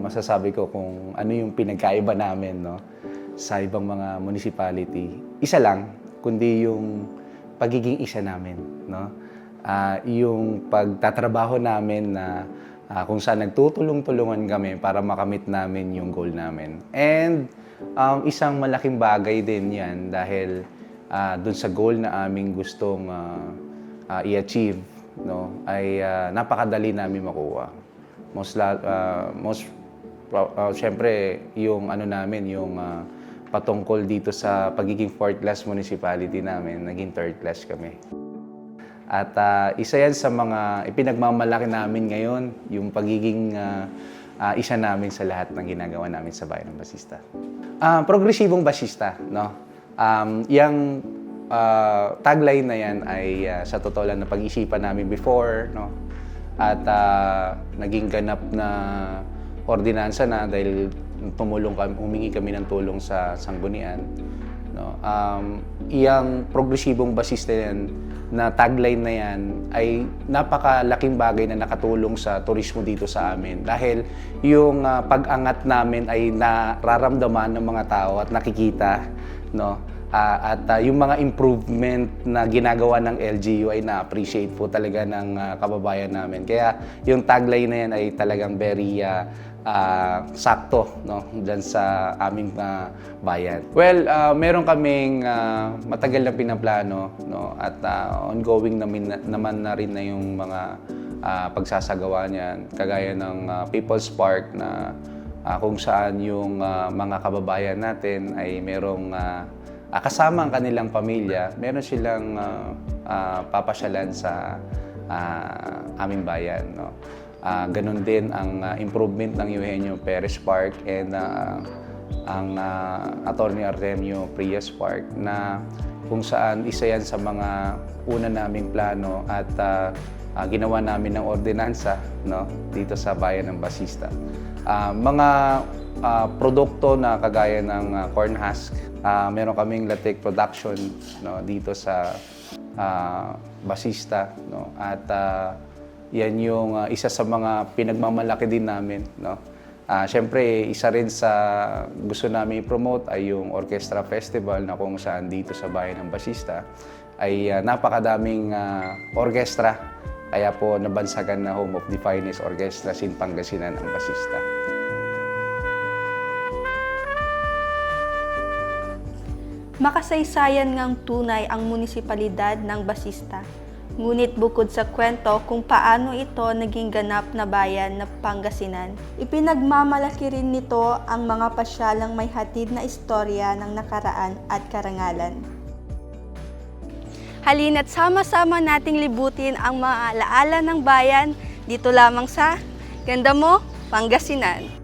masasabi ko kung ano yung pinagkaiba namin no, sa ibang mga municipality, isa lang, kundi yung pagiging isa namin. No? Ah, yung pagtatrabaho namin na ah, kung saan nagtutulong-tulungan kami para makamit namin yung goal namin. And um, isang malaking bagay din yan dahil ah, dun sa goal na aming gustong ah, ah, i-achieve no, ay ah, napakadali namin makuha. Most, ah, most ah, syempre, yung ano namin, yung ah, patungkol dito sa pagiging fourth class municipality namin, naging third class kami. At ah, isa yan sa mga ipinagmamalaki namin ngayon, yung pagiging ah, ah, isa namin sa lahat ng ginagawa namin sa Bayan ng Basista. Ah, progresibong basista, no? Um, yung ah, tagline na yan ay ah, sa totoo lang na pag-isipan namin before, no? At ah, naging ganap na ordinansa na dahil tumulong kami, humingi kami ng tulong sa sanggunian. No? Um, iyang progresibong basista yan na tagline na yan ay napakalaking bagay na nakatulong sa turismo dito sa amin. Dahil yung ah, pag-angat namin ay nararamdaman ng mga tao at nakikita. No? Ah, at ah, yung mga improvement na ginagawa ng LGU ay na-appreciate po talaga ng ah, kababayan namin. Kaya yung tagline na yan ay talagang very ah, ah, sakto no diyan sa aming ah, bayan. Well, ah, meron kaming ah, matagal na pinaplano no at ah, ongoing namin naman na rin na yung mga ah, pagsasagawa niyan kagaya ng ah, People's Park na ah, kung saan yung ah, mga kababayan natin ay merong ah, ah, kasama ang kanilang pamilya, meron silang ah, ah, papasyalan sa ah, aming bayan. No? Ah, ganun din ang ah, improvement ng Eugenio Perez Park and ah, ang ah, Attorney Artemio Prias Park na kung saan isa yan sa mga una naming plano at ah, ah, ginawa namin ng ordinansa no, dito sa bayan ng Basista. Ah, mga ah, produkto na kagaya ng ah, corn husk, ah, meron kaming latex production no, dito sa ah, Basista no, at ah, yan yung ah, isa sa mga pinagmamalaki din namin. No? Ah, Siyempre, isa rin sa gusto namin i-promote ay yung Orchestra Festival na kung saan dito sa bayan ng Basista ay ah, napakadaming ah, orkestra. Kaya po nabansagan na Home of the Finest Orchestra in Pangasinan ang Basista. Makasaysayan ngang tunay ang munisipalidad ng Basista. Ngunit bukod sa kwento kung paano ito naging ganap na bayan na Pangasinan, ipinagmamalaki rin nito ang mga pasyalang may hatid na istorya ng nakaraan at karangalan. Halina't sama-sama nating libutin ang mga alaala ng bayan dito lamang sa Ganda mo, Pangasinan.